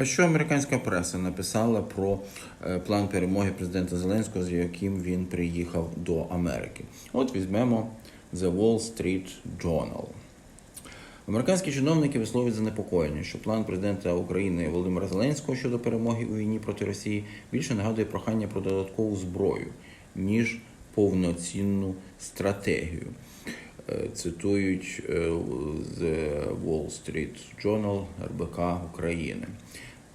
А що американська преса написала про е, план перемоги президента Зеленського, з яким він приїхав до Америки? От візьмемо The Wall Street Journal. Американські чиновники висловлюють занепокоєння, що план президента України Володимира Зеленського щодо перемоги у війні проти Росії більше нагадує прохання про додаткову зброю, ніж повноцінну стратегію. Е, Цитують е, з Wall Street Journal РБК України.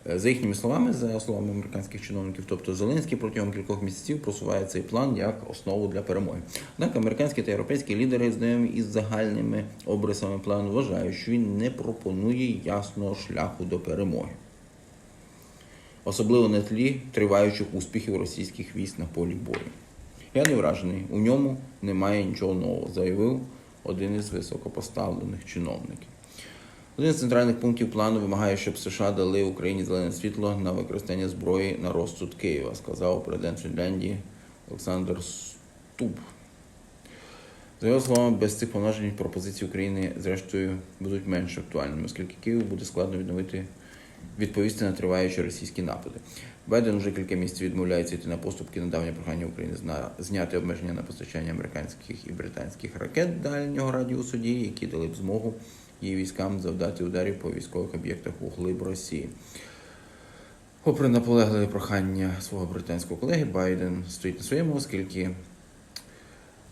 Е, За їхніми словами, за словами американських чиновників, тобто Зеленський протягом кількох місяців просуває цей план як основу для перемоги. Однак американські та європейські лідери, знайомі із загальними обрисами плану, вважають, що він не пропонує ясного шляху до перемоги. Особливо на тлі триваючих успіхів російських військ на полі бою. Я не вражений, у ньому немає нічого нового, заявив один із високопоставлених чиновників. Один з центральних пунктів плану вимагає, щоб США дали Україні зелене світло на використання зброї на розсуд Києва, сказав президент Фінляндії Олександр Стуб. За його словами, без цих повноважень пропозиції України, зрештою, будуть менш актуальними, оскільки Києву буде складно відновити відповісти на триваючі російські напади. Байден вже кілька місяців відмовляється йти на поступки на давнє прохання України зняти обмеження на постачання американських і британських ракет дальнього радіусу дії, які дали б змогу її військам завдати ударів по військових об'єктах у глиб Росії. Попри наполегливе прохання свого британського колеги, Байден стоїть на своєму, оскільки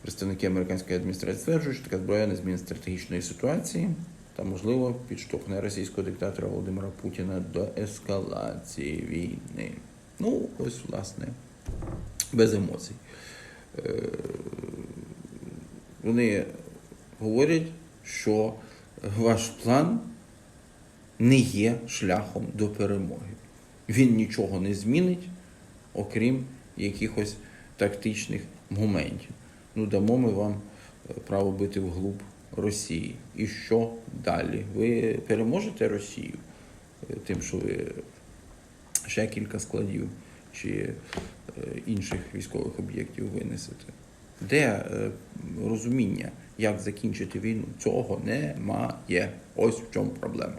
представники американської адміністрації стверджують, що така зброя не змінить стратегічної ситуації та, можливо, підштовхне російського диктатора Володимира Путіна до ескалації війни. Ну, ось, власне, без емоцій. Е, Вони говорять, що ваш план не є шляхом до перемоги. Він нічого не змінить, окрім якихось тактичних моментів. Ну, дамо ми вам е, право бити вглуб Росії. І що далі? Ви переможете Росію е, тим, що ви ще кілька складів чи е, інших військових об'єктів винесете. Де е, розуміння, як закінчити війну? Цього немає. Ось в чому проблема.